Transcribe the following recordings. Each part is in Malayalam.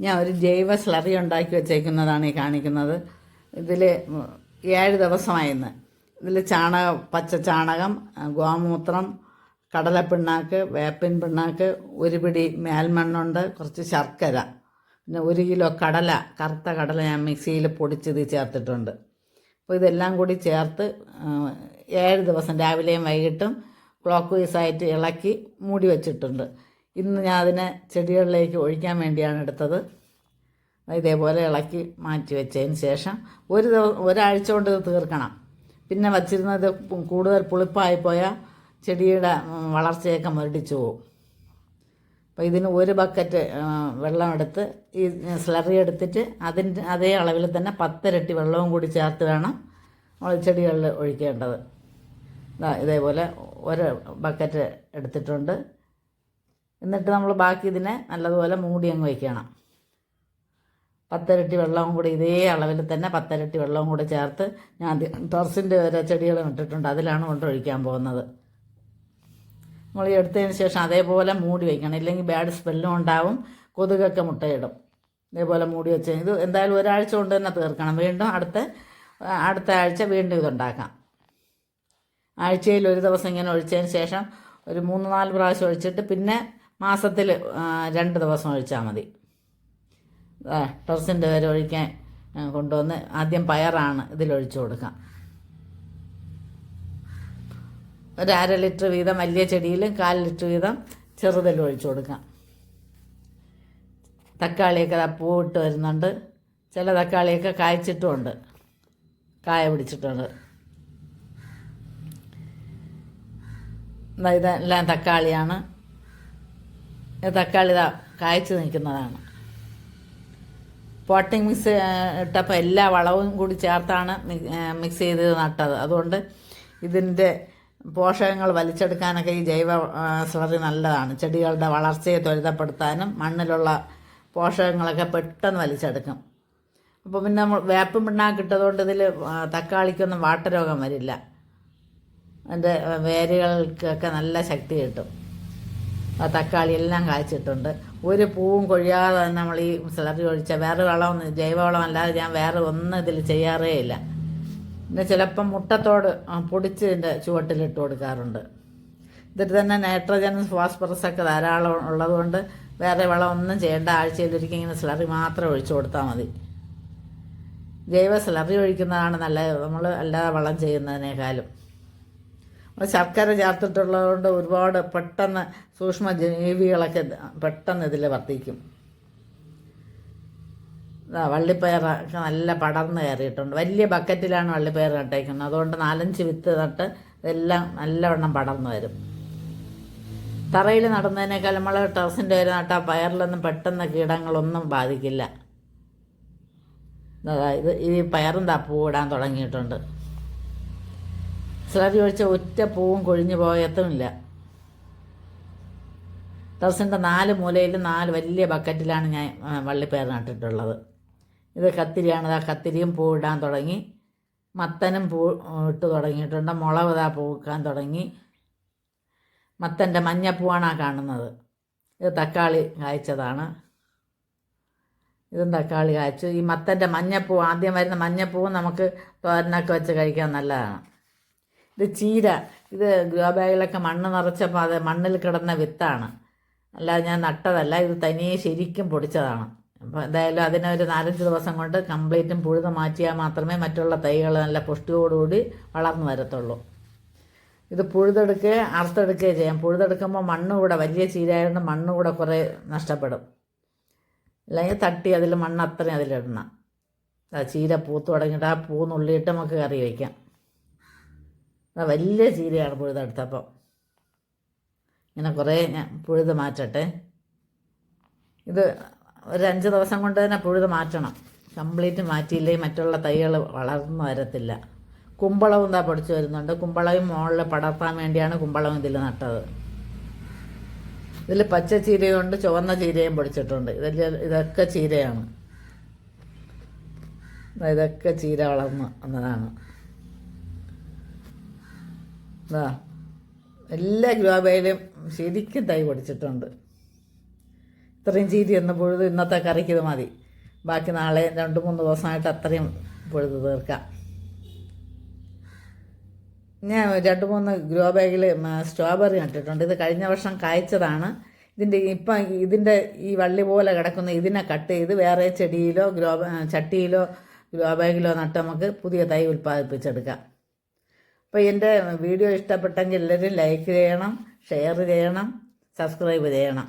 ഞാൻ ഒരു ജൈവ സ്ലറി ഉണ്ടാക്കി വെച്ചേക്കുന്നതാണ് ഈ കാണിക്കുന്നത്. ഇതിൽ ഏഴ് ദിവസമായിന്ന് ഇതിൽ ചാണക പച്ച ചാണകം ഗോമൂത്രം കടലപ്പിണ്ണാക്ക് വേപ്പിൻ പിണ്ണാക്ക് ഒരു പിടി മേൽമണ്ണുണ്ട് കുറച്ച് ശർക്കര പിന്നെ ഒരു കിലോ കടല കറുത്ത കടല ഞാൻ മിക്സിയിൽ പൊടിച്ചത് ചേർത്തിട്ടുണ്ട്. അപ്പോൾ ഇതെല്ലാം കൂടി ചേർത്ത് ഏഴ് ദിവസം രാവിലെയും വൈകിട്ടും ക്ലോക്ക് വൈസായിട്ട് ഇളക്കി മൂടി വെച്ചിട്ടുണ്ട്. ഇന്ന് ഞാൻ അതിനെ ചെടികളിലേക്ക് ഒഴിക്കാൻ വേണ്ടിയാണ് എടുത്തത്. ഇതേപോലെ ഇളക്കി മാറ്റി വെച്ചതിന് ശേഷം ഒരു ദിവസം ഒരാഴ്ച കൊണ്ട് ഇത് തീർക്കണം. പിന്നെ വച്ചിരുന്നത് കൂടുതൽ പുളിപ്പായി പോയാൽ ചെടിയുടെ വളർച്ചയൊക്കെ മുരടിച്ചു പോകും അപ്പോൾ ഇതിന് ഒരു ബക്കറ്റ് വെള്ളം എടുത്ത് ഈ സ്ലറി എടുത്തിട്ട് അതിന്റെ അതേ അളവിൽ തന്നെ പത്തിരട്ടി വെള്ളവും കൂടി ചേർത്ത് വേണം ചെടികളിൽ ഒഴിക്കേണ്ടത്. ഇതേപോലെ ഒരു ബക്കറ്റ് എടുത്തിട്ടുണ്ട്. എന്നിട്ട് നമ്മൾ ബാക്കി ഇതിനെ നല്ലതുപോലെ മൂടി അങ്ങ് വയ്ക്കണം പത്തരട്ടി വെള്ളവും കൂടി ഇതേ അളവിൽ തന്നെ പത്തരട്ടി വെള്ളവും കൂടി ചേർത്ത് ഞാൻ ടെറസിന്റെ വരെ ചെടികൾ ഇട്ടിട്ടുണ്ട്. അതിലാണ് കൊണ്ടൊഴിക്കാൻ പോകുന്നത്. നമ്മൾ എടുത്തതിന് ശേഷം അതേപോലെ മൂടി വയ്ക്കണം ഇല്ലെങ്കിൽ ബാഡ് സ്മെല്ലും ഉണ്ടാവും. കൊതുകൊക്കെ മുട്ടയിടും. ഇതേപോലെ മൂടി വെച്ച് ഇത് എന്തായാലും ഒരാഴ്ച കൊണ്ട് തന്നെ തീർക്കണം. വീണ്ടും അടുത്ത അടുത്ത ആഴ്ച വീണ്ടും ഇതുണ്ടാക്കാം. ആഴ്ചയിൽ ഒരു ദിവസം ഇങ്ങനെ ഒഴിച്ചതിന് ശേഷം ഒരു മൂന്ന് നാല് പ്രാവശ്യം ഒഴിച്ചിട്ട് പിന്നെ മാസത്തിൽ രണ്ട് ദിവസം ഒഴിച്ചാൽ മതി. ടെറസിന്റെ വരെ ഒഴിക്കാൻ കൊണ്ടുവന്ന് ആദ്യം പയറാണ് ഇതിലൊഴിച്ചു കൊടുക്കാം ഒരു അര ലിറ്റർ വീതം വലിയ ചെടിയിലും കാൽ ലിറ്റർ വീതം ചെറുതിൽ ഒഴിച്ചു കൊടുക്കാം തക്കാളിയൊക്കെ പൂവിട്ട് വരുന്നുണ്ട്. ചില തക്കാളിയൊക്കെ കായ്ച്ചിട്ടുമുണ്ട്. കായ പിടിച്ചിട്ടുണ്ട്. ഇതെല്ലാം തക്കാളിയാണ്. തക്കാളി ഇതാ കായ്ച്ചു നിൽക്കുന്നതാണ്. പോട്ടിങ് മിക്സ് ഇട്ടപ്പോൾ എല്ലാ വളവും കൂടി ചേർത്താണ് മിക്സ് ചെയ്ത് നട്ടത്. അതുകൊണ്ട് ഇതിന്റെ പോഷകങ്ങൾ വലിച്ചെടുക്കാനൊക്കെ ഈ ജൈവ സ്ലറി നല്ലതാണ്. ചെടികളുടെ വളർച്ചയെ ത്വരിതപ്പെടുത്താനും മണ്ണിലുള്ള പോഷകങ്ങളൊക്കെ പെട്ടെന്ന് വലിച്ചെടുക്കും. അപ്പോൾ പിന്നെ നമ്മൾ വേപ്പും പിണ്ണാക്ക് ഇട്ടതുകൊണ്ട് ഇതിൽ തക്കാളിക്കൊന്നും വാട്ടരോഗം വരില്ല. അതിന്റെ വേരുകൾക്കൊക്കെ നല്ല ശക്തി കിട്ടും. തക്കാളി എല്ലാം കായ്ച്ചിട്ടുണ്ട് ഒരു പൂവും കൊഴിയാതെ തന്നെ നമ്മൾ ഈ സിലറി ഒഴിച്ച വേറെ വളമൊന്നും ജൈവവളം അല്ലാതെ ഞാൻ വേറെ ഒന്നും ഇതിൽ ചെയ്യാറേ ഇല്ല. പിന്നെ ചിലപ്പം മുട്ടത്തോട് പൊടിച്ചതിന്റെ ചുവട്ടിലിട്ട് കൊടുക്കാറുണ്ട്. ഇതിൽ തന്നെ നൈട്രജനും ഫോസ്ഫറസ് ഒക്കെ ധാരാളം ഉള്ളതുകൊണ്ട് വേറെ വളം ഒന്നും ചെയ്യേണ്ട ആഴ്ചയിലൊരിക്കൽ ഇങ്ങനെ സിലറി മാത്രം ഒഴിച്ചു കൊടുത്താൽ മതി. ജൈവ സിലറി ഒഴിക്കുന്നതാണ് നല്ലത്. നമ്മൾ അല്ലാതെ വളം ചെയ്യുന്നതിനേക്കാളും. ശർക്കര ചേർത്തിട്ടുള്ളതുകൊണ്ട് ഒരുപാട് പെട്ടെന്ന് സൂക്ഷ്മ ജീവികളൊക്കെ പെട്ടെന്ന് ഇതിൽ വർദ്ധിക്കും. ഇതാ വള്ളിപ്പയറൊക്കെ നല്ല പടർന്ന് കയറിയിട്ടുണ്ട്. വലിയ ബക്കറ്റിലാണ് വള്ളിപ്പയർ നട്ടേക്കുന്നത്. അതുകൊണ്ട് നാലഞ്ച് വിത്ത് നട്ട് ഇതെല്ലാം നല്ലവണ്ണം പടർന്നു വരും. തറയിൽ നടുന്നതിനേക്കാൾ നമ്മൾ ടെറസിന്റെ വരെ നട്ടാൽ പയറിലൊന്നും പെട്ടെന്ന് കീടങ്ങളൊന്നും ബാധിക്കില്ല. അതായത് ഈ പയറും താ ഇടാൻ തുടങ്ങിയിട്ടുണ്ട്. സ്ലറി ഒഴിച്ച ഒറ്റ പൂവും കൊഴിഞ്ഞു പോയത്തുമില്ല ടെറസിന്റെ നാല് മൂലയിൽ നാല് വലിയ ബക്കറ്റിലാണ് ഞാൻ വള്ളിപ്പയർ നട്ടിട്ടുള്ളത്. ഇത് കത്തിരിയാണ് ആ കത്തിരിയും പൂ ഇടാൻ തുടങ്ങി. മത്തനും പൂ ഇട്ട് തുടങ്ങിയിട്ടുണ്ട്. മുളക് ഇതാ പൂക്കാൻ തുടങ്ങി. മത്തന്റെ മഞ്ഞപ്പൂവാണ് ആ കാണുന്നത്. ഇത് തക്കാളി കായ്ച്ചതാണ്. ഇതും തക്കാളി കായ്ച്ചു. ഈ മത്തന്റെ മഞ്ഞപ്പൂ ആദ്യം വരുന്ന മഞ്ഞപ്പൂവും നമുക്ക് തോരനൊക്കെ വെച്ച് കഴിക്കാൻ നല്ലതാണ്. ഇത് ചീര ഇത് ഗ്രോ ബാഗിലൊക്കെ മണ്ണ് നിറച്ചപ്പോൾ അത് മണ്ണിൽ കിടന്ന വിത്താണ്. അല്ലാതെ ഞാൻ നട്ടതല്ല ഇത് തനിയെ ശരിക്കും പൊടിച്ചതാണ്. അപ്പോൾ എന്തായാലും അതിനെ ഒരു നാലഞ്ച് ദിവസം കൊണ്ട് കംപ്ലീറ്റും പുഴുത മാറ്റിയാൽ മാത്രമേ മറ്റുള്ള തൈകൾ നല്ല പുഷ്ടിയോടുകൂടി വളർന്നു വരത്തുള്ളൂ. ഇത് പുഴുതെടുക്കുക അറുത്തെടുക്കുകയും ചെയ്യാം. പുഴുതെടുക്കുമ്പോൾ മണ്ണ് കൂടെ വലിയ ചീരയായതുകൊണ്ട് മണ്ണ് കൂടെ കുറേ നഷ്ടപ്പെടും. അല്ലെങ്കിൽ തട്ടി അതിൽ മണ്ണ് അത്രയും അതിലിടണം. ചീര പൂത്ത് തുടങ്ങിയിട്ട് ആ പൂ നുള്ളിയിട്ട് നമുക്ക് കറി വയ്ക്കാം. ആ വലിയ ചീരയാണ് പുഴുതെടുത്തപ്പം ഇങ്ങനെ കുറേ ഞാൻ പുഴുത് മാറ്റട്ടെ. ഇത് ഒരു അഞ്ച് ദിവസം കൊണ്ട് തന്നെ പുഴുത് മാറ്റണം. കംപ്ലീറ്റ് മാറ്റിയില്ലേ മറ്റുള്ള തൈകൾ വളർന്നു വരത്തില്ല. കുമ്പളവും താ പൊടിച്ച് വരുന്നുണ്ട്. കുമ്പളവും മുകളിൽ പടർത്താൻ വേണ്ടിയാണ് കുമ്പളവും ഇതിൽ നട്ടത്. ഇതിൽ പച്ച ചീരയുണ്ട് ചുവന്ന ചീരയും പൊടിച്ചിട്ടുണ്ട്. ഇതിൽ ഇതൊക്കെ ചീരയാണ്. ഇതൊക്കെ ചീര വളർന്ന് വന്നതാണ്. ഇതാ എല്ലാ ഗ്രോബയിലും ശരിക്കും തൈ പൊടിച്ചിട്ടുണ്ട്. ഇത്രയും ചീരി എന്നപ്പോഴും ഇന്നത്തെ കറിക്ക് ഇത് മതി. ബാക്കി നാളെ രണ്ട് മൂന്ന് ദിവസമായിട്ട് അത്രയും പൊഴുത് തീർക്കാം. ഞാൻ രണ്ട് മൂന്ന് ഗ്രോ ബാഗിൽ സ്ട്രോബെറി നട്ടിട്ടുണ്ട്. ഇത് കഴിഞ്ഞ വർഷം കായ്ച്ചതാണ്. ഇതിന്റെ ഇപ്പം ഇതിന്റെ ഈ വള്ളി പോലെ കിടക്കുന്ന ഇതിനെ കട്ട് ചെയ്ത് വേറെ ചെടിയിലോ ഗ്രോ ചട്ടിയിലോ ഗ്രോ ബാഗിലോ നട്ട് നമുക്ക് പുതിയ തൈ ഉൽപ്പാദിപ്പിച്ചെടുക്കാം. അപ്പോൾ എന്റെ വീഡിയോ ഇഷ്ടപ്പെട്ടെങ്കിൽ എല്ലാവരും ലൈക്ക് ചെയ്യണം ഷെയർ ചെയ്യണം സബ്സ്ക്രൈബ് ചെയ്യണം.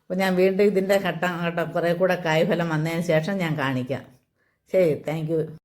അപ്പോൾ ഞാൻ വീണ്ടും ഇതിന്റെ ഘട്ടം ഘട്ടം കുറേ കൂടെ കായ്ഫലം വന്നതിന് ശേഷം ഞാൻ കാണിക്കാം. ശരി താങ്ക്